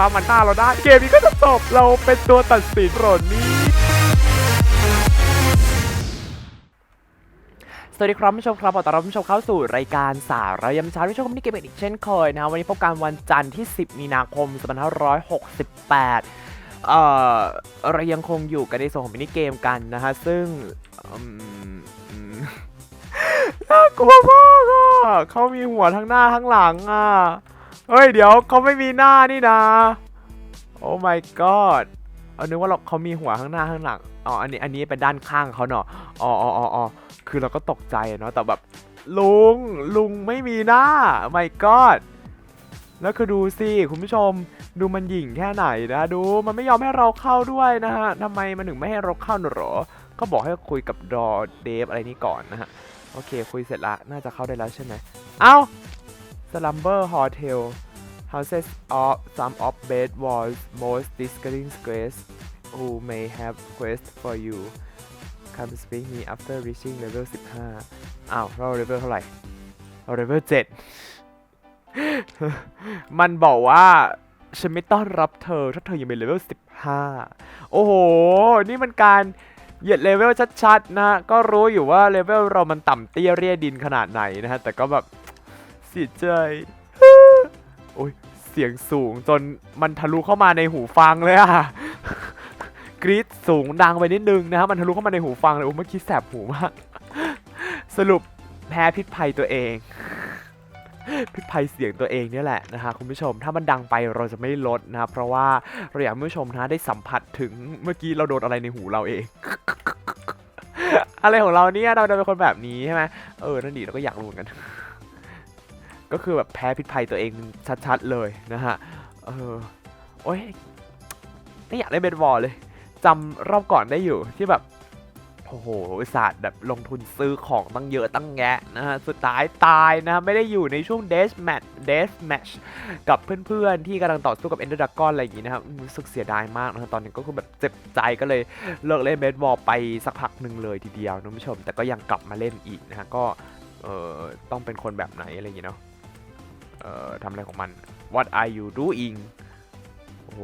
ถ้ามันฆ่าเราได้ เกมนี้ก็จะจบเราเป็นตัวตัดสินโรนนี่สวัสดีครับผู้ชมครับขอต้อนรับผู้ชมเข้าสู่รายการสาระยำเช้าผู้ชมนี่เกมอีกเช่นเคยนะวันนี้พบกันวันจันทร์ที่ 10 มีนาคม 2568 เอ่อเรายังคงอยู่กันในส่วนของมินิเกมกันนะฮะ ซึ่งน่ากลัวมากอะเขามีหัวทั้งหน้าทั้งหลังอะ เฮ้ย เดี๋ยวเขาไม่มีหน้านี่นะ โอ้ my god เอานึกว่าเราเขามีหัวข้างหน้าข้างหลัง อ๋อ อันนี้อันนี้เป็นด้านข้างเขาเนาะ อ๋ออ๋ออ๋อคือเราก็ตกใจเนาะ แต่แบบลุงลุงไม่มีหน้า my god แล้วคือดูสิคุณผู้ชมดูมันหยิ่งแค่ไหนนะดูมันไม่ยอมให้เราเข้าด้วยนะฮะทำไมมันถึงไม่ให้เราเข้าหรอ ก็บอกให้คุยกับดอเดฟอะไรนี้ก่อนนะฮะ โอเคคุยเสร็จละน่าจะเข้าได้แล้วใช่ไหมเอ้า Slumber Hotel houses of some of bed walls most disgusting grace who may have quest for you come speak me after reaching level 15อ้าว เรา level เท่าไหร่ เรา level 7มันบอกว่า ฉันไม่ต้อนรับเธอ ถ้าเธอยังเป็นเลเวล15 โอ้โห นี่มันการเหยียดเลเวลชัดๆนะ ก็รู้อยู่ว่าเลเวลเรามันต่ำเตี้ยเรียดินขนาดไหนนะฮะ แต่ก็แบบเสียใจ โอ้ยเสียงสูงจนมันทะลุเข้ามาในหูฟังเลยอะกรีดสูงดังไปนิดนึงนะฮะมันทะลุเข้ามาในหูฟังเลยโอ้เมื่อกี้แสบหูมากสรุปแพ้พิษภัยตัวเองพิษภัยเสียงตัวเองเนี่ยแหละนะฮะคุณผู้ชมถ้ามันดังไปเราจะไม่ลดนะครับเพราะว่าเราอยากให้ผู้ชมนะได้สัมผัสถึงเมื่อกี้เราโดนอะไรในหูเราเอง อะไรของเราเนี่ยเราเป็นคนแบบนี้ใช่ไหมเออนั่นดีเราก็อยากรู้กัน ก็คือแบบแพ้พิษภัยตัวเองชัดๆเลยนะฮะ เออ โอ้ยไม่อยากได้เบนบอลเลยจำรอบก่อนได้อยู่ที่แบบโอ้โหศาสตร์แบบลงทุนซื้อของตั้งเยอะตั้งแยะนะฮะ สุดท้ายตายนะ ไม่ได้อยู่ในช่วงเดสแมทเดสแมชกับเพื่อนๆ ที่กำลังต่อสู้กับเอนเดอร์ดากอนอะไรอย่างงี้นะครับ รู้สึกเสียดายมากนะตอนนี้ก็คือแบบเจ็บใจก็เลยเลิกเล่นเบสบอลไปสักพักหนึ่งเลยทีเดียวนะผู้ชม แต่ก็ยังกลับมาเล่นอีกนะฮะ ก็เอ่อต้องเป็นคนแบบไหนอะไรอย่างงี้เนาะ เอ่อทำอะไรของมัน What are you doing โอ้โห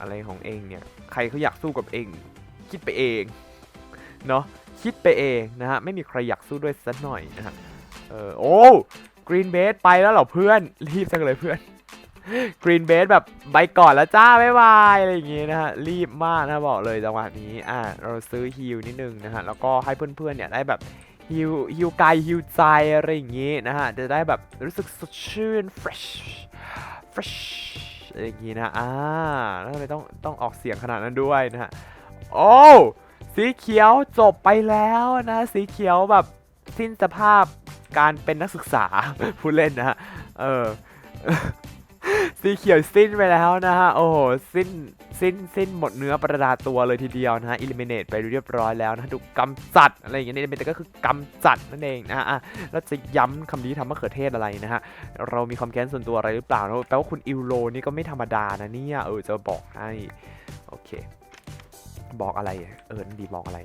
อะไรของเองเนี่ย ใครเขาอยากสู้กับเอง คิดไปเอง เนาะคิดไปเองนะฮะ ไม่มีใครอยากสู้ด้วยสักหน่อยนะฮะ เออโอ้กรีนเบสไปแล้วเหรอเพื่อน รีบจังเลยเพื่อนกรีนเบสแบบไปก่อนแล้วจ้าบ๊ายบายอะไรอย่างงี้นะฮะ รีบมากนะบอกเลยจังหวะนี้อ่าเราซื้อฮิลนิดนึงนะฮะ แล้วก็ให้เพื่อนๆเนี่ยได้แบบ ฮิลฮิลกายฮิลใจอะไรอย่างงี้นะฮะ จะได้แบบรู้สึกสดชื่น fresh fresh อะไรอย่างงี้นะ อ่าแล้วทำไมต้องต้องออกเสียงขนาดนั้นด้วยนะฮะ โอ้สีเขียวจบไปแล้วนะ สีเขียวแบบสิ้นสภาพการเป็นนักศึกษา ผู้เล่นนะฮะ เออ สีเขียวสิ้นไปแล้วนะฮะ โอ้โห สิ้น สิ้น สิ้นหมดเนื้อประดาตัวเลยทีเดียวนะฮะ อิลิเมเนตไปเรียบร้อยแล้วนะถูกกำจัดอะไรอย่างเงี้ยแต่ก็คือกำจัดนั่นเองนะฮะอะแล้วจะย้ำคำนี้ทำมะเขือเทศอะไรนะฮะ เรามีความแค้นส่วนตัวอะไรหรือเปล่านะแปลว่าคุณอิวโรนี่ก็ไม่ธรรมดานะเนี่ย เออจะบอกให้ โอเค บอกอะไร เออดีบอกอะไร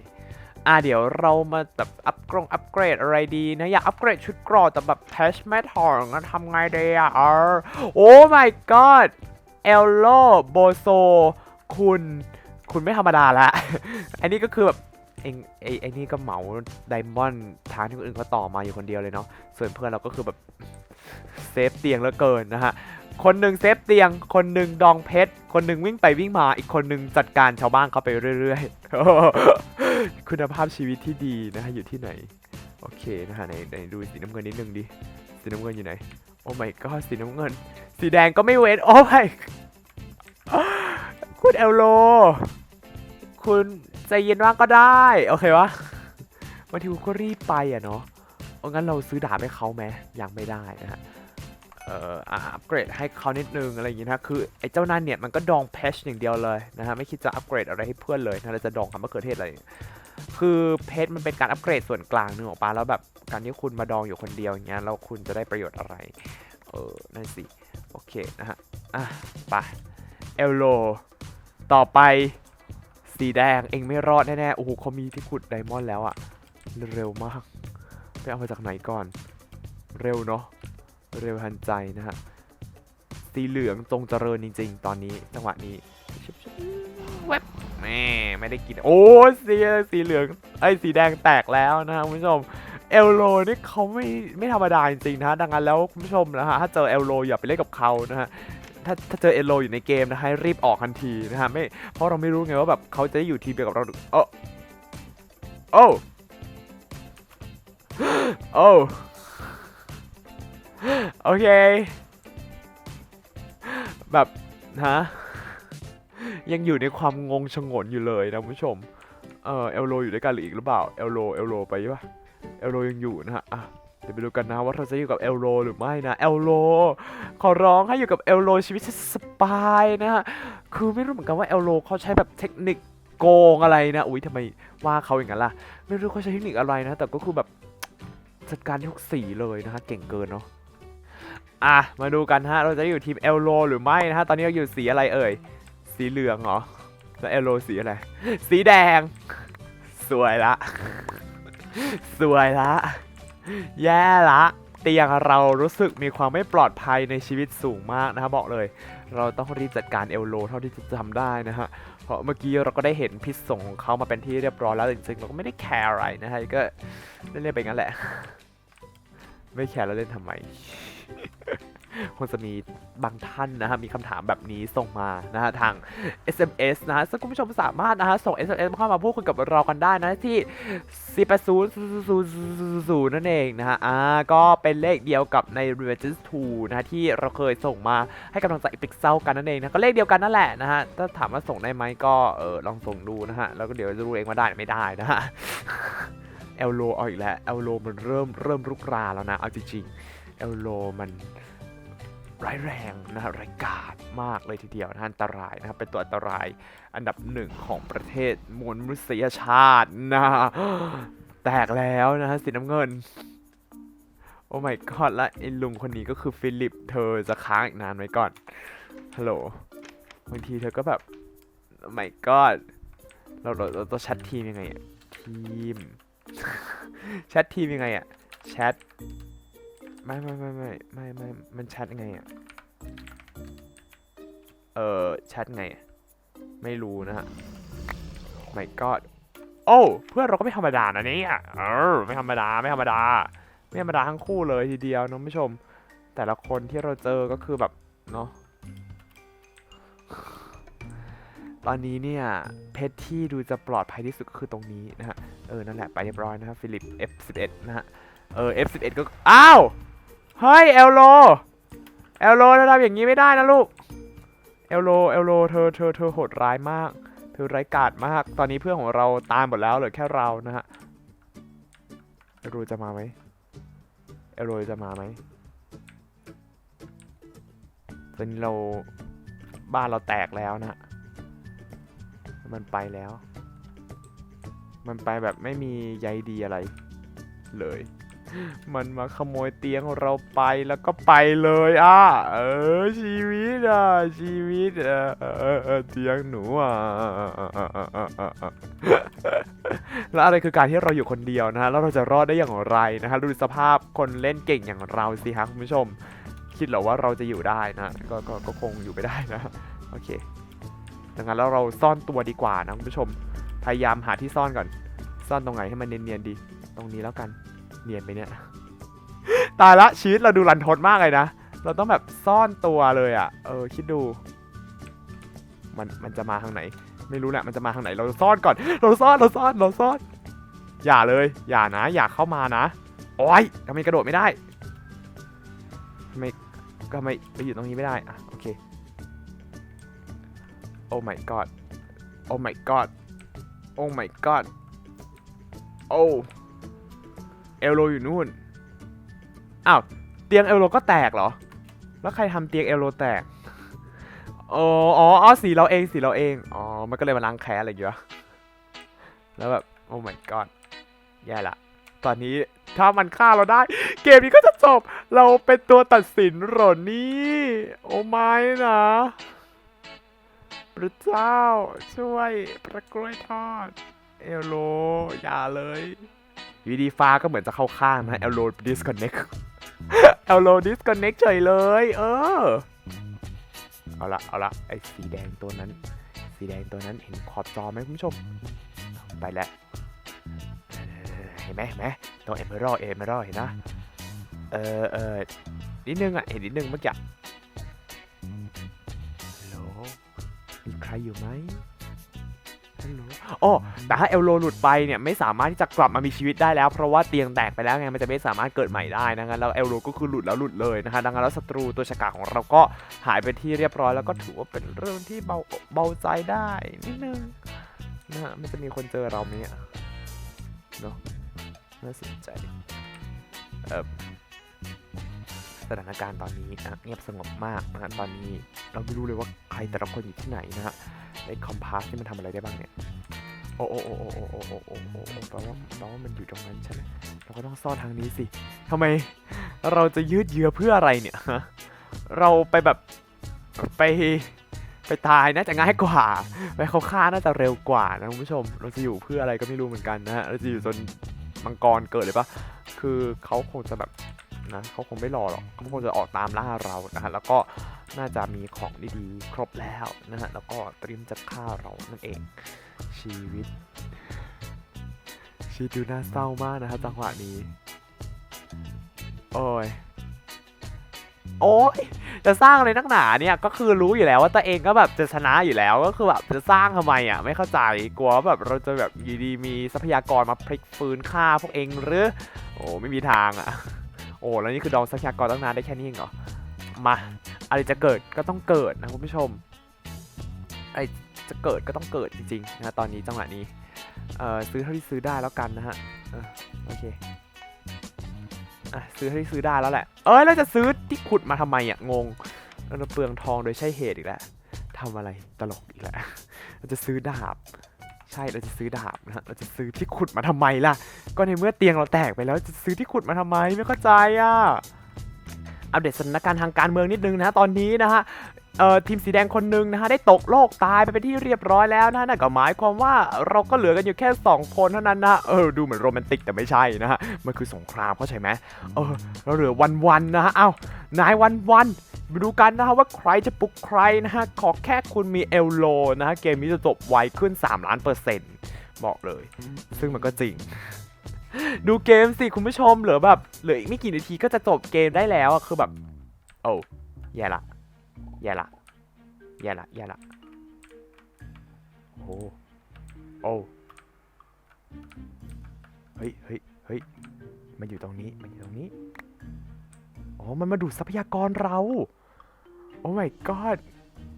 อะเดี๋ยวเรามาแบบอัพกรงอัพเกรดอะไรดีนะอยากอัพเกรดชุดกรอแต่แบบแพชแมทหองอะทำไงดีอะเออโอ้ my god เอลโลโบโซคุณคุณไม่ธรรมดาละ อันนี้ก็คือแบบเองไอ้ไอ้นี่ก็เหมาไดมอนด์ทางที่คนอื่นเขาต่อมาอยู่คนเดียวเลยเนาะ ส่วนเพื่อนเราก็คือแบบเซฟเตียงเหลือเกินนะฮะ คนหนึ่งเซฟเตียง คนหนึ่งดองเพชร คนหนึ่งวิ่งไปวิ่งมา อีกคนหนึ่งจัดการชาวบ้านเขาไปเรื่อยๆ คุณภาพชีวิตที่ดีนะฮะอยู่ที่ไหน โอเคนะฮะไหนไหนดูสีน้ำเงินนิดนึงดิ สีน้ำเงินอยู่ไหน โอ้ my god สีน้ำเงิน สีแดงก็ไม่เว้น โอ้ my คุณเอลโล คุณใจเย็นว่างก็ได้ โอเควะบางทีคุณก็รีบไปอะเนาะเอางั้นเราซื้อดาบให้เขาไหมยังไม่ได้นะฮะ เอ่ออัปเกรดให้เขานิดนึงอะไรอย่างงี้นะคือไอ้เจ้านั่นเนี่ยมันก็ดองแพชอย่างเดียวเลยนะฮะไม่คิดจะอัปเกรดอะไรให้เพื่อนเลยนะเราจะดองคำมะเขือเทศอะไรคือเพชรมันเป็นการอัปเกรดส่วนกลางนึงออกมาแล้วแบบการที่คุณมาดองอยู่คนเดียวอย่างเงี้ยแล้วคุณจะได้ประโยชน์อะไรเออนั่นสิโอเคนะฮะอะไปเอลโลต่อไปสีแดงเองไม่รอดแน่ๆโอ้โหเขามีที่ขุดไดมอนด์แล้วอะเร็วมากไปเอามาจากไหนก่อน เร็วเนาะ เร็วทันใจนะฮะ สีเหลืองจงเจริญจริง ๆ ตอนนี้จังหวะนี้ชุบชุบแวบแม่ไม่ได้กิน โอ้สีสีเหลืองไอ้สีแดงแตกแล้วนะครับคุณผู้ชมเอลโลนี่เขาไม่ไม่ธรรมดาจริงๆนะดังนั้นแล้วคุณผู้ชมนะฮะถ้าเจอเอลโลอย่าไปเล่นกับเขานะฮะถ้าถ้าเจอเอลโลอยู่ในเกมนะฮะให้รีบออกทันทีนะฮะไม่เพราะเราไม่รู้ไงว่าแบบเขาจะได้อยู่ทีมเดียวกับเราหรือโอ้โอ้โอ้ โอเค แบบฮะยังอยู่ในความงงชงนอยู่เลยนะคุณผู้ชม เออเอลโลอยู่ด้วยกันหรืออีกหรือเปล่า เอลโล เอลโลไปปะเอลโลยังอยู่นะฮะอะเดี๋ยวไปดูกันนะว่าเราจะอยู่กับเอลโลหรือไม่นะ เอลโล ขอร้องให้อยู่กับเอลโลชีวิตจะสบายนะฮะ คือไม่รู้เหมือนกันว่าเอลโลเขาใช้แบบเทคนิคโกงอะไรนะ อุ้ยทำไมว่าเขาอย่างนั้นล่ะ ไม่รู้เขาใช้เทคนิคอะไรนะ แต่ก็คือแบบจัดการทุกสีเลยนะฮะ เก่งเกินเนาะ อะมาดูกันฮะเราจะอยู่ทีมเอลโลหรือไม่นะฮะตอนนี้เราอยู่สีอะไรเอ่ยสีเหลืองเหรอแล้วเอลโลสีอะไร สีแดง สวยละ สวยละ แย่ละ เตียงเรารู้สึกมีความไม่ปลอดภัยในชีวิตสูงมากนะครับบอกเลย เราต้องรีบจัดการเอลโลเท่าที่จะทำได้นะฮะเพราะเมื่อกี้เราก็ได้เห็นพิษส่งของเขามาเป็นที่เรียบร้อยแล้วจริงๆเราก็ไม่ได้แคร์อะไรนะฮะก็เล่นๆไปงั้นแหละ ไม่แคร์แล้วเล่นทำไม คงจะมีบางท่านนะฮะมีคำถามแบบนี้ส่งมานะฮะทาง SMS นะฮะซึ่งคุณผู้ชมสามารถนะฮะส่ง SMS เข้ามาพูดคุยกับเรากันได้นะที่480นั่นเองนะฮะอ่าก็เป็นเลขเดียวกับใน r e v e n g e 2นะฮะที่เราเคยส่งมาให้กำลังใจพิกเซลกันนั่นเองนะก็เลขเดียวกันนั่นแหละนะฮะถ้าถามว่าส่งได้ไหมก็เออลองส่งดูนะฮะแล้วก็เดี๋ยวจะรู้เองว่าได้หรือไม่ได้นะฮะเอลโลเอาอีกแล้วเอลโลมันเริ่มเริ่มรุกราแล้วนะเอาจริงๆเอลโลมัน ร้ายแรงนะฮะร้ายกาจมากเลยทีเดียวนะอันตรายนะครับเป็นตัวอันตรายอันดับหนึ่งของประเทศมวลมนุษยชาตินะแตกแล้วนะฮะสีน้ำเงิน โอ้ my god และไอ้ลุงคนนี้ก็คือฟิลิปเธอจะค้างอีกนานไหมก่อนฮัลโหลบางทีเธอก็แบบโอ้ my god เราเราเราต้องแชททีมยังไงอะทีมแชททีมยังไงอะแชท ไม่ไม่ไม่ไม่ไม่ไม่มันชทยังไงอะเออแชทไง ไม่รู้นะฮะ my god โอ้เพื่อนเราก็ไม่ธรรมดานะเนี่ยเออไม่ธรรมดาไม่ธรรมดา ไม่ธรรมดาทั้งคู่เลยทีเดียวนะคุณผู้ชม แต่ละคนที่เราเจอก็คือแบบเนาะตอนนี้เนี่ยเพชรที่ดูจะปลอดภัยที่สุดก็คือตรงนี้นะฮะ เออ นั่นแหละไปเรียบร้อยนะครับฟิลิป F11 นะฮะ เออ F11 ก็ อ้าว เฮ้ยเอลโลเอลโลเธอทำอย่างนี้ไม่ได้นะลูกเอลโลเอลโลเธอเธอเธอโหดร้ายมาก เธอไร้กาจมาก ตอนนี้เพื่อนของเราตายหมดแล้วเหลือแค่เรานะฮะเอลโรจะมาไหมเอลโรจะมาไหมตอนนี้เราบ้านเราแตกแล้วนะฮะมันไปแล้ว มันไปแบบไม่มีใยดีอะไรเลย มันมาขโมยเตียงเราไปแล้วก็ไปเลยอะเออชีวิตอะชีวิตเออเออเอเตียงหนูอะแล้วอะไรคือการที่เราอยู่คนเดียวนะฮะแล้วเราจะรอดได้อย่างไรนะฮะดูสภาพคนเล่นเก่งอย่างเราสิฮะคุณผู้ชม คิดเหรอว่าเราจะอยู่ได้นะก็ก็ก็คงอยู่ไม่ได้นะโอเคดังนั้นแล้วเราซ่อนตัวดีกว่านะคุณผู้ชม พยายามหาที่ซ่อนก่อน ซ่อนตรงไหนให้มันเนียนๆดี ตรงนี้แล้วกัน เนียนไปเนี่ย ตายละชีวิตเราดูรันทดมากเลยนะ เราต้องแบบซ่อนตัวเลยอะ่ะ เออคิดดู มันมันจะมาทางไหน ไม่รู้แหละมันจะมาทางไหน เราซ่อนก่อน เราซ่อนเราซ่อนเราซ่อน อย่าเลย อย่านะ อย่าเข้ามานะโอ้ยทำไมกระโดดไม่ได้ทำไมก็ไม่ไปอยู่ตรงนี้ไม่ได้อะโอเค โอ้ my god โอ้ my god โอ้ my god โอ้ เอลโลอยู่นู่น อ้าว เตียงเอลโลก็แตกเหรอ แล้วใครทำเตียงเอลโลแตกอ๋ออ๋อ อ๋อ สีเราเอง สีเราเอง อ๋อ มันก็เลยมาล้างแค้นอะไรอย่างเงี้ยแล้วแบบ โอ้ my god แย่ละ ตอนนี้ถ้ามันฆ่าเราได้ เกมนี้ก็จะจบ เราเป็นตัวตัดสินหรอนี่ โอ้ไม่นะพระเจ้าช่วยพระกล้วยทอด เอลโล อย่าเลย อยู่ดีฟ้าก็เหมือนจะเข้าข้างนะเอลโล disconnect เอลโล disconnect เฉยเลย เออ เอาละเอาละไอ้สีแดงตัวนั้น สีแดงตัวนั้นเห็นขอบจอไหมคุณผู้ชม ไปแล้วเห็นไหมเห็นไหมตัวเอเมอรัลเอเมอรัลเห็นนะ เออเออนิดนึงอะ เห็นนิดนึงเมื่อกี้ฮัลโหลมีใครอยู่ไหม โหลอ๋อแต่ถ้าเอลโลหลุดไปเนี่ยไม่สามารถที่จะกลับมามีชีวิตได้แล้ว เพราะว่าเตียงแตกไปแล้วไงมันจะไม่สามารถเกิดใหม่ได้นะงั้นแล้วเอลโลก็คือหลุดแล้วหลุดเลยนะคะดังนั้นแล้วศัตรูตัวฉกาจของเราก็หายไปที่เรียบร้อยแล้วก็ถือว่าเป็นเรื่องที่เบาเบาใจได้นิดนึงนะฮะมันจะมีคนเจอเราไหมอะเนาะน่าสนใจเออสถานการณ์ตอนนี้นะเงียบสงบมากนะฮะตอนนี้เราไม่รู้เลยว่าใครแต่ละคนอยู่ที่ไหนนะฮะ ไอ้คอมพาสนี่มันทำอะไรได้บ้างเนี่ย โอ้โอ้โอ้โอ้โอ้โอ้โอ้โอ้โอ้แปลว่าแปลว่ามันอยู่ตรงนั้นใช่ไหมเราก็ต้องซ่อนทางนี้สิทำไมเราจะยืดเยื้อเพื่ออะไรเนี่ย เราไปแบบไปไปตายน่าจะง่ายกว่าไปเขาฆ่าน่าจะเร็วกว่านะคุณผู้ชม เราจะอยู่เพื่ออะไรก็ไม่รู้เหมือนกันนะฮะเราจะอยู่จนมังกรเกิดเลยปะคือเขาคงจะแบบนะเขาคงไม่รอหรอกเขาคงจะออกตามล่าเรานะฮะแล้วก็ น่าจะมีของดีๆ ครบแล้วนะฮะ แล้วก็เตรียมจะฆ่าเรานั่นเอง ชีวิต ชีวิตดูน่าเศร้ามากนะครับจังหวะนี้ โอ้ย โอ้ย จะสร้างอะไรนักหนาเนี่ย ก็คือรู้อยู่แล้วว่าตัวเองก็แบบจะชนะอยู่แล้ว ก็คือแบบจะสร้างทำไมอะ ไม่เข้าใจ กลัวแบบเราจะแบบดีมีทรัพยากรมาพลิกฟื้นฆ่าพวกเองหรือ โอ้ไม่มีทางอะ โอ้แล้วนี่คือดองทรัพยากรตั้งนานได้แค่นี้เหรอ มาอะไรจะเกิดก็ต้องเกิดนะคุณผู้ชมไอจะเกิดก็ต้องเกิดจริงๆนะตอนนี้จังหวะนี้เออซื้อเท่าที่ซื้อได้แล้วกันนะฮะโอเคอะซื้อเท่าที่ซื้อได้แล้วแหละ เอ้ยเราจะซื้อที่ขุดมาทำไมอะงงเราเปลืองทองโดยใช่เหตุอีกแล้วทำอะไรตลกอีกแล้วเราจะซื้อดาบใช่เราจะซื้อดาบนะฮะเราจะซื้อที่ขุดมาทำไมล่ะ ก็ในเมื่อเตียงเราแตกไปแล้วจะซื้อที่ขุดมาทำไมไม่เข้าใจอะ อัปเดตสถานการณ์ทางการเมืองนิดนึงนะฮะตอนนี้นะฮะทีมสีแดงคนหนึ่งนะฮะได้ตกโลกตายไปเป็นที่เรียบร้อยแล้วนะนั่นก็หมายความว่าเราก็เหลือกันอยู่แค่ 2 คนเท่านั้นนะเออดูเหมือนโรแมนติกแต่ไม่ใช่นะฮะมันคือสงครามเข้าใจไหมเออเราเหลือวันวันๆนะฮะเอานายวันวันๆมาดูกันนะฮะว่าใครจะปลุกใครนะฮะขอแค่คุณมีเอลโลนะฮะเกมนี้จะจบไวขึ้น 3 ล้านเปอร์เซ็นต์บอกเลย ซึ่งมันก็จริง ดูเกมสิคุณผู้ชมเหลือแบบเหลืออีกไม่กี่นาทีก็จะจบเกมได้แล้วอะคือแบบ โอ้แย่ละแย่ละแย่ละแย่ละโอ้โอ้เฮ้ยเฮ้ยเฮ้ยมันอยู่ตรงนี้มันอยู่ตรงนี้อ๋อมันมาดูดทรัพยากรเรา โอ้ my god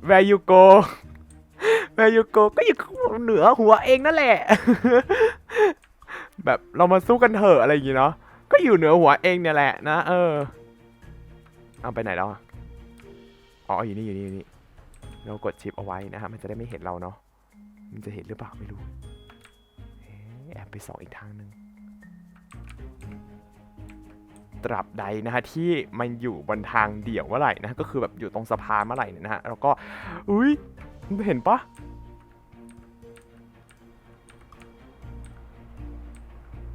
where you go where you go ก็อยู่เหนือหัวเองนั่นแหละ แบบเรามาสู้กันเถอะอะไรอย่างงี้เนาะก็อยู่เหนือหัวเองเนี่ยแหละนะ เออ เอาไปไหนแล้วอะอ๋ออยู่นี่อยู่นี่อยู่นี่เรากดชิปเอาไว้นะฮะมันจะได้ไม่เห็นเราเนาะมันจะเห็นหรือเปล่าไม่รู้แอบไปส่องอีกทางหนึ่งตราบใดนะฮะที่มันอยู่บนทางเดี่ยวเมื่อไหร่นะก็คือแบบอยู่ตรงสะพานเมื่อไหร่เนี่ยนะฮะแล้วก็อุ้ยมันเห็นปะ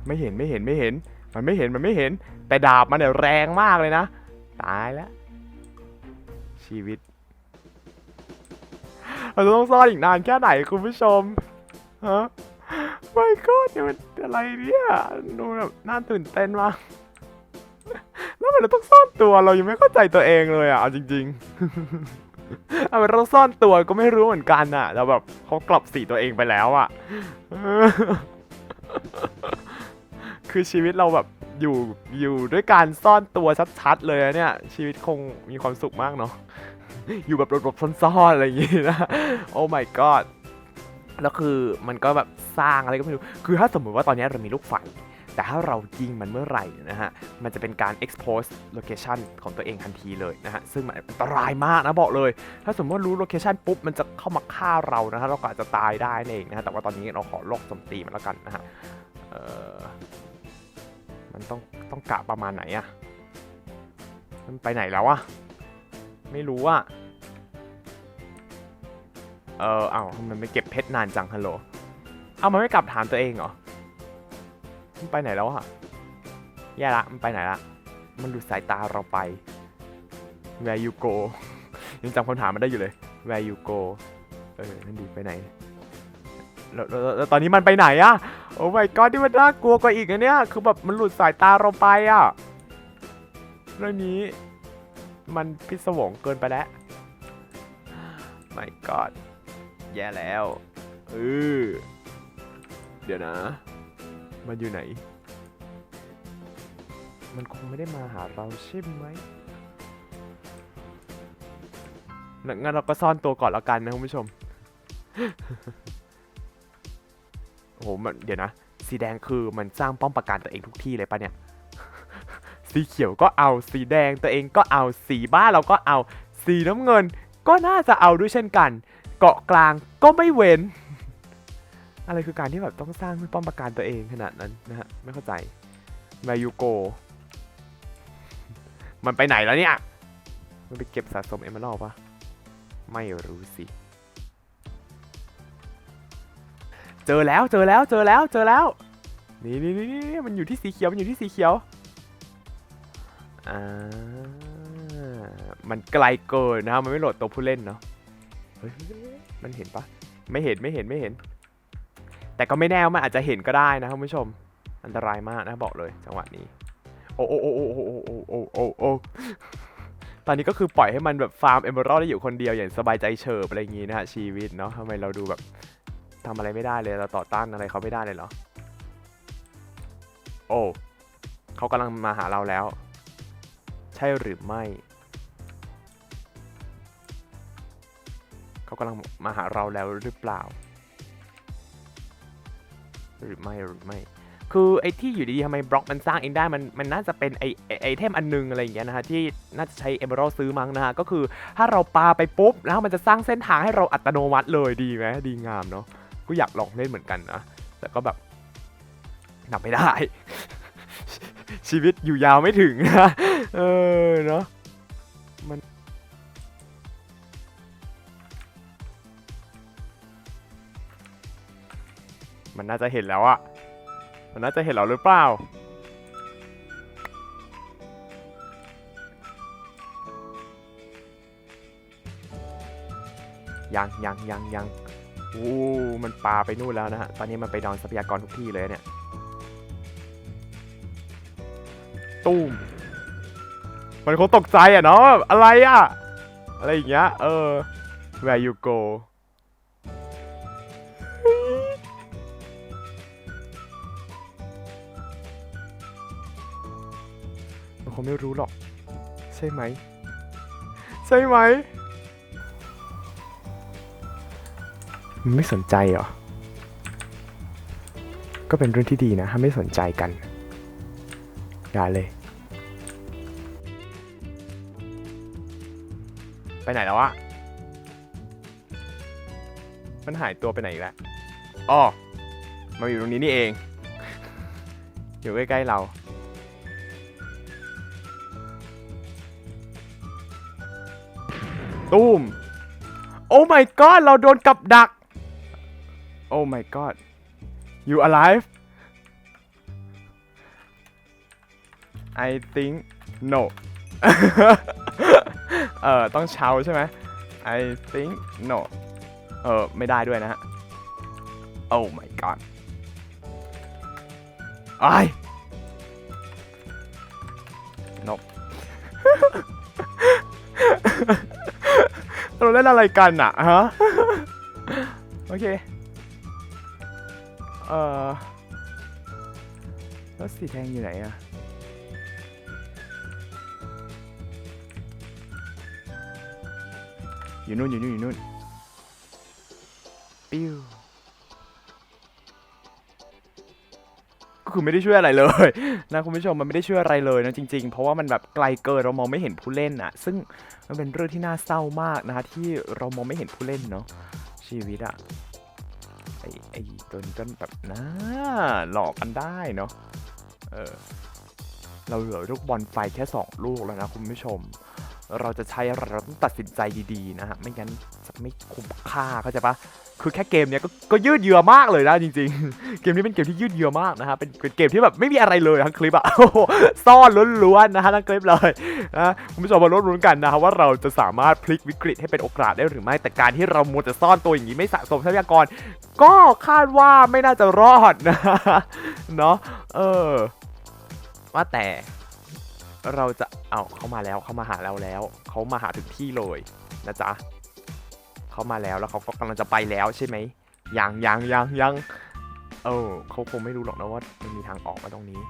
ไม่เห็นไม่เห็นไม่เห็น มันไม่เห็นมันไม่เห็น แต่ดาบมันเนี่ยแรงมากเลยนะ ตายแล้ว ชีวิต เราจะต้องซ่อนอีกนานแค่ไหนคุณผู้ชม ฮะไม่ก็เนี่ยมันอะไรเนี่ยดูแบบน่าตื่นเต้นมาก แล้วมันต้องซ่อนตัวเรายังไม่เข้าใจตัวเองเลยอะเอาจริง ๆ เอาเป็นเราซ่อนตัวก็ไม่รู้เหมือนกันอะแต่แบบเขากลับสีตัวเองไปแล้วอะ คือชีวิตเราแบบอยู่อยู่ด้วยการซ่อนตัวชัดๆเลยเนี่ย ชีวิตคงมีความสุขมากเนาะอยู่แบบหลบๆซ่อนๆอะไรอย่างงี้นะโอ้ my god แล้วคือมันก็แบบสร้างอะไรก็ไม่รู้ คือถ้าสมมติว่าตอนนี้เรามีลูกไฟ แต่ถ้าเรายิงมันเมื่อไหร่นะฮะ มันจะเป็นการ expose location ของตัวเองทันทีเลยนะฮะ ซึ่งมันอันตรายมากนะบอกเลย ถ้าสมมติว่ารู้ location ปุ๊บ มันจะเข้ามาฆ่าเรานะฮะ เราก็อาจจะตายได้เองนะฮะ แต่ว่าตอนนี้เราขอโลกโจมตีมันแล้วกันนะฮะ เออ มันต้องต้องกะประมาณไหนอะมันไปไหนแล้วอะไม่รู้อะเออเอาทำไมไม่เก็บเพชรนานจังฮัลโหล เอามันไม่กลับฐานตัวเองเหรอ มันไปไหนแล้วอะแย่ละ มันไปไหนละ มันดูดสายตาเราไป where you go ยังจำคำถามมันได้อยู่เลย where you go เออ นั่นดีไปไหน แล้วตอนนี้มันไปไหนอะ โอ้ my god ที่มันน่ากลัวกว่าอีกนะเนี่ย คือแบบมันหลุดสายตาเราไปอะเรื่องนี้ มันพิศวงเกินไปแล้ว my god แย่แล้วเออเดี๋ยวนะ มันอยู่ไหน มันคงไม่ได้มาหาเราใช่ไหมงั้นเราก็ซ่อนตัวก่อนแล้วกันนะคุณผู้ชม หมันเดี๋ยวนะ สีแดงคือมันสร้างป้อมปราการตัวเองทุกที่เลยปะเนี่ย สีเขียวก็เอา สีแดงตัวเองก็เอา สีบ้านเราก็เอา สีน้ำเงิน ก็น่าจะเอาด้วยเช่นกัน เกาะกลางก็ไม่เว้น อะไรคือการที่แบบต้องสร้างป้อมปราการตัวเองขนาดนั้นนะฮะ ไม่เข้าใจมายูโก มันไปไหนแล้วเนี่ย มันไปเก็บสะสมเอมเมอรัลปะไม่รู้สิ เจอแล้วเจอแล้วเจอแล้วเจอแล้วนี่นี่นี่มันอยู่ที่สีเขียวมันอยู่ที่สีเขียวอ่ามันไกลเกินนะครับมันไม่โหลดตัวผู้เล่นเนาะเฮ้ยมันเห็นปะไม่เห็นไม่เห็นไม่เห็น แต่ก็ไม่แน่ว่ามันอาจจะเห็นก็ได้นะครับผู้ชม อันตรายมากนะบอกเลยจังหวะนี้ โอ้โอ้โอ้โอ้โอ้โอ้โอ้โอ้โอ้ตอนนี้ก็คือปล่อยให้มันแบบฟาร์มเอเมอรัลได้อยู่คนเดียวอย่างสบายใจเฉิบอะไรอย่างงี้นะฮะชีวิตเนาะทำไมเราดูแบบ ทำอะไรไม่ได้เลยเราต่อต้านอะไรเขาไม่ได้เลยเหรอ โอ้เขากำลังมาหาเราแล้ว ใช่หรือไม่ เขากำลังมาหาเราแล้วหรือเปล่า หรือไม่หรือไม่คือไอ้ที่อยู่ดีๆทำไมบล็อกมันสร้างเองได้มันมันน่าจะเป็นไอไอ้ไอเทมอันนึงอะไรอย่างเงี้ยนะฮะที่น่าจะใช้เอเมอรัลซื้อมั้งนะฮะก็คือถ้าเราปาไปปุ๊บแล้วมันจะสร้างเส้นทางให้เราอัตโนมัติเลยดีไหมดีงามเนาะ ก็อยากลองเล่นเหมือนกันนะ แต่ก็แบบทำไม่ได้ ชีวิตอยู่ยาวไม่ถึงนะ เออเนาะมันมันน่าจะเห็นแล้วอะมันน่าจะเห็นเราหรือเปล่า ยังยังยังยัง โอ้มันปาไปนู่นแล้วนะฮะ ตอนนี้มันไปนอนทรัพยากรทุกที่เลยเนี่ย ตุ้ม มันคงตกใจอะเนาะ อะไรอะ อะไรอย่างเงี้ย เออ where you go มันคงไม่รู้หรอก ใช่ไหม ใช่ไหม มันไม่สนใจเหรอ ก็เป็นเรื่องที่ดีนะ ถ้าไม่สนใจกัน อย่าเลย ไปไหนแล้วอะมันหายตัวไปไหนอีกแล้วอ๋อมาอยู่ตรงนี้นี่เอง อยู่ใกล้ๆเราตูมโอ้ my god เราโดนกับดัก โอ้ my god you alive I think no เออต้องเช้าใช่ไหม I think no เออไม่ได้ด้วยนะฮะ Oh my god ไอ้ no เราเล่นอะไรกันอะฮะ โอเค เออแล้วสีแดงอยู่ไหนอะอยู่นู่นอยู่นู่นอยู่นู่นปิ้วก็คือไม่ได้ช่วยอะไรเลยนะคุณผู้ชมมันไม่ได้ช่วยอะไรเลยนะจริงๆ เพราะว่ามันแบบไกลเกินเรามองไม่เห็นผู้เล่นอะซึ่งมันเป็นเรื่องที่น่าเศร้ามากนะฮะที่เรามองไม่เห็นผู้เล่นเนาะชีวิตอะ อไอ้ตัวนี้ก็แบบน่าหลอกกันได้เนาะเออเราเหลือลูกบอลไฟแค่ 2 ลูกแล้วนะคุณผู้ชม เราจะใช้เราต้องตัดสินใจดีๆนะฮะไม่งั้นจะไม่คุ้มค่าเข้าใจปะ คือแค่เกมเนี้ยก็ก็ยืดเยื้อมากเลยนะจริงๆ เกมนี้เป็นเกมที่ยืดเยื้อมากนะฮะเป็นเป็นเกมที่แบบไม่มีอะไรเลยทั้งคลิปอะซ่อนล้วนๆนะฮะทั้งคลิปเลยนะคุณผู้ชมมาลุ้นลุ้นกันนะฮะว่าเราจะสามารถพลิกวิกฤตให้เป็นโอกาสได้หรือไม่แต่การที่เรามัวแต่ซ่อนตัวอย่างนี้ไม่สะสมทรัพยากร ก็คาดว่าไม่น่าจะรอดนะเนาะเออว่าแต่เราจะเอาเขามาแล้วเขามาหาเราแล้วเขามาหาถึงที่เลยนะจ๊ะ เขามาแล้วแล้วเขาก็กำลังจะไปแล้วใช่ไหมยังยังยังยังเออเขาคงไม่รู้หรอกนะว่ามันมีทางออกมาตรงนี้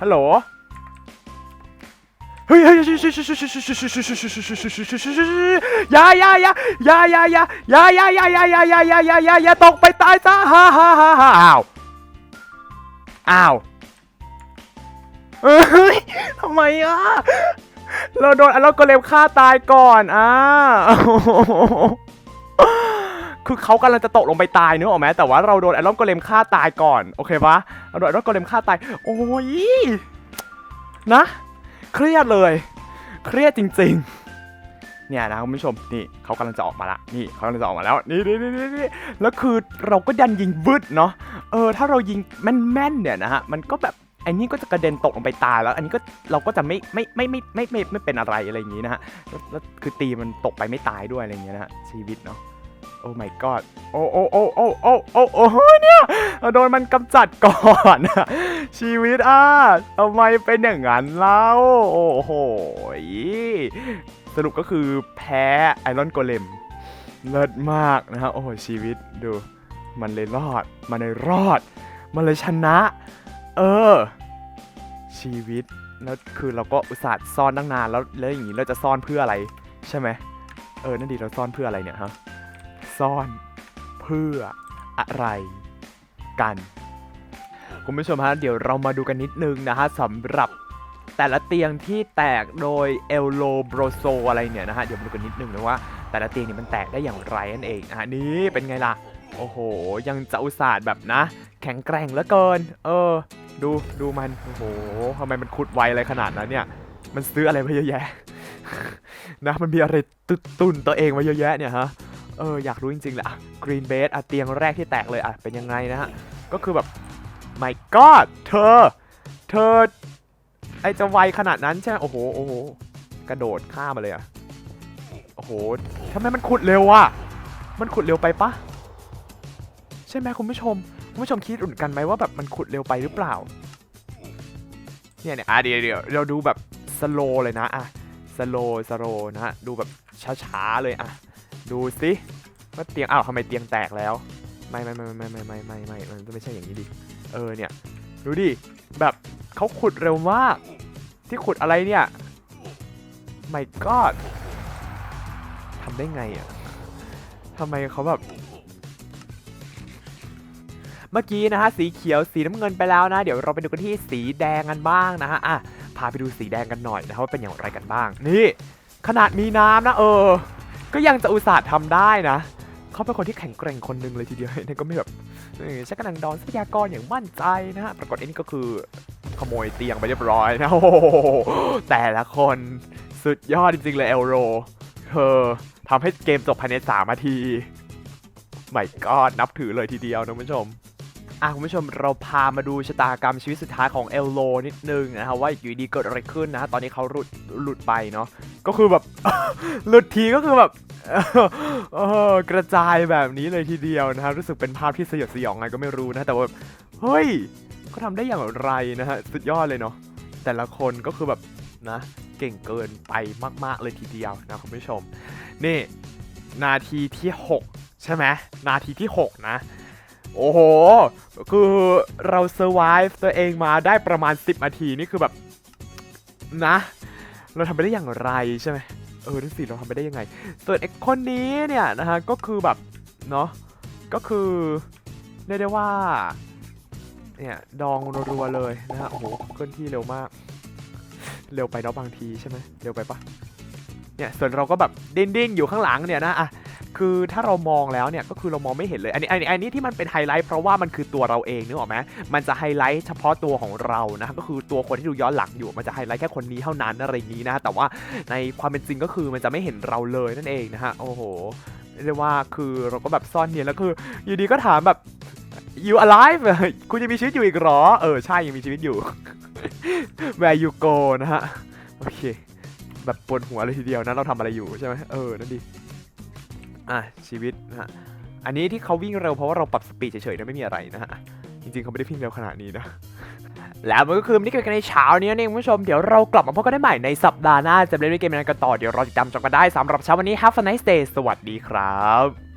ฮัลโหลเฮ้ยเฮ้ยอย่าอย่าอย่าอย่าอย่าอย่าอย่าอย่าอย่าอย่าอย่าอย่าอย่าอย่าอย่าตกไปตายซะฮ่าฮ่าฮ่าฮ่าอ้าวอ้าวเอ้ยทำไมอะ เราโดนอัลโกเลมฆ่าตายก่อนอะคือเขากำลังจะตกลงไปตายเนึกออกไหมแต่ว่าเราโดนไอรอนโกเลมฆ่าตายก่อนโอเคปะเราโดนไอรอนโกเลมฆ่าตาย โอ้ยนะ เครียดเลย เครียดจริง ๆ เนี่ยนะคุณผู้ชมนี่เขากำลังจะออกมาละนี่เขากำลังจะออกมาแล้วนี่นี่นี่นี่แล้วคือเราก็ดันยิงวืดเนาะเออถ้าเรายิงแม่นๆเนี่ยนะฮะมันก็แบบ อันนี้ก็จะกระเด็นตกลงไปตายแล้ว อันนี้ก็เราก็จะไม่ไม่ไม่ไม่ไม่ไม่ไม่เป็นอะไรอะไรอย่างนี้นะฮะแล้วคือตีมันตกไปไม่ตายด้วยอะไรอย่างเงี้ยนะฮะชีวิตเนาะโอ้ my god โอ้โอ้โอ้โอ้โอ้โอ้โอ้เนี่ยโดนมันกำจัดก่อนชีวิตอะทำไมเป็นอย่างนั้นเล่าโอ้โหสรุปก็คือแพ้ไอรอนโกเลมเลิศมากนะฮะโอ้ชีวิตดู มันเลยรอด มันเลยรอด มันเลยชนะ เออ ชีวิตแล้วคือเราก็อุตส่าห์ซ่อนตั้งนานแล้วแล้วอย่างนี้เราจะซ่อนเพื่ออะไร ใช่ไหมเออนั่นดีเราซ่อนเพื่ออะไรเนี่ยฮะซ่อนเพื่ออะไรกันคุณผู้ชมฮะเดี๋ยวเรามาดูกันนิดนึงนะฮะสำหรับแต่ละเตียงที่แตกโดยเอลโลโบรโซอะไรเนี่ยนะฮะเดี๋ยวมาดูกันนิดนึงนะว่า แต่ละเตียงเนี่ยมันแตกได้อย่างไรนั่นเองอะนี่เป็นไงล่ะโอ้โห ยังจะอุตส่าห์แบบนะ แข็งแกร่งเหลือเกิน เออ ดูดูมัน โอ้โหทำไมมันขุดไวอะไรขนาดนั้นเนี่ย มันซื้ออะไรมาเยอะแยะ นะ มันมีอะไรตุตุนตัวเองมาเยอะแยะเนี่ยฮะ เออ อยากรู้จริงๆแหละกรีนเบสอะเตียงแรกที่แตกเลยอะเป็นยังไงนะฮะ ก็คือแบบ my god เธอ เธอ ไอจะไวขนาดนั้นใช่ไหมโอ้โห โอ้โห กระโดดข้ามมาเลยอะ โอ้โหทำไมมันขุดเร็วอะ มันขุดเร็วไปปะใช่ไหมคุณผู้ชม คุณผู้ชมคิดเหมือนกันไหมว่าแบบมันขุดเร็วไปหรือเปล่า เนี่ยเนี่ยอะเดี๋ยวเดี๋ยวเราดูแบบสโลเลยนะอะสโลสโลนะฮะดูแบบช้าๆเลยอะดูสิว่าเตียงอ้าวทำไมเตียงแตกแล้วไม่ไม่ไม่ไม่ไม่ไม่ไม่ไม่มันไม่ใช่อย่างนี้ดิเออเนี่ยดูดิแบบเขาขุดเร็วมากที่ขุดอะไรเนี่ยไม่ก็ทำได้ไงอะทำไมเขาแบบ เมื่อกี้นะฮะสีเขียวสีน้ำเงินไปแล้วนะ เดี๋ยวเราไปดูกันที่สีแดงกันบ้างนะฮะอะพาไปดูสีแดงกันหน่อยนะครับว่าเป็นอย่างไรกันบ้าง นี่ ขนาดมีน้ำนะเออ ก็ยังจะอุตส่าห์ทำได้นะเขาเป็นคนที่แข็งแกร่งคนหนึ่งเลยทีเดียวนี่ก็ไม่แบบเออฉันกำลังดอนทรัพยากรอย่างมั่นใจนะฮะปรากฏไอ้นี่ก็คือขโมยเตียงไปเรียบร้อยนะโอ้โหแต่ละคนสุดยอดจริงๆเลยเอลโร เธอทำให้เกมจบภายใน3นาทีไม่ก็นับถือเลยทีเดียวนะคุณผู้ชม อะคุณผู้ชมเราพามาดูชะตากรรมชีวิตสุดท้ายของเอลโลนิดนึงนะฮะว่าอยู่ดีเกิดอะไรขึ้นนะฮะตอนนี้เขาหลุดหลุดไปเนาะก็คือแบบ หลุดทีก็คือแบบกระจายแบบนี้เลยทีเดียวนะฮะรู้สึกเป็นภาพที่สยดสยองไงก็ไม่รู้นะแต่ว่าเฮ้ยเขาทำได้อย่างไรนะฮะสุดยอดเลยเนาะแต่ละคนก็คือแบบนะ เก่งเกินไปมาก ๆ เลยทีเดียวนะคุณผู้ชม นี่ นาทีที่ 6 ใช่ไหมนาทีที่ 6 นะ โอ้โห คือเราเซอร์ไวฟ์ตัวเองมาได้ประมาณ 10นาทีนี่คือแบบนะ เราทำไปได้อย่างไรใช่ไหมเออนั่นสิเราทำไปได้ยังไง ส่วนไอ้คนนี้เนี่ยนะฮะก็คือแบบเนาะก็คือเรียกได้ว่าเนี่ยดองรัวๆเลยนะฮะโอ้โหเคลื่อนที่เร็วมาก เร็วไปเนาะบางทีใช่ไหมเร็วไปปะเนี่ยส่วนเราก็แบบดิ้นดิ้นๆอยู่ข้างหลังเนี่ยนะอะ คือถ้าเรามองแล้วเนี่ยก็คือเรามองไม่เห็นเลย อันนี้อันนี้อันนี้ที่มันเป็นไฮไลท์เพราะว่ามันคือตัวเราเองนึกออกไหมมันจะไฮไลท์เฉพาะตัวของเรานะก็คือตัวคนที่ดูย้อนหลังอยู่มันจะไฮไลท์แค่คนนี้เท่านั้นอะไรนี้นะแต่ว่าในความเป็นจริงก็คือมันจะไม่เห็นเราเลยนั่นเองนะฮะโอ้โหเรียกว่าคือเราก็แบบซ่อนเนียนแล้วคืออยู่ดีก็ถามแบบ you alive คุณยังมีชีวิตอยู่อีกหรอ เออ ใช่ยังมีชีวิตอยู่ where you go นะฮะ โอเค แบบปวดหัวเลยทีเดียวนะ เราทำอะไรอยู่ใช่ไหมเออ นั่นดิ อะชีวิตนะฮะอันนี้ที่เขาวิ่งเร็วเพราะว่าเราปรับสปีดเฉยๆนะไม่มีอะไรนะฮะจริงๆเขาไม่ได้วิ่งเร็วขนาดนี้นะแล้วมันก็คือมันนี่เกิดกันในเช้านี้นี่เองคุณผู้ชมเดี๋ยวเรากลับมาพบกันได้ใหม่ในสัปดาห์หน้าจะเล่นเกมอะไรกันต่อเดี๋ยวรอติดตามชมกันได้สำหรับเช้าวันนี้ Have a nice day สวัสดีครับ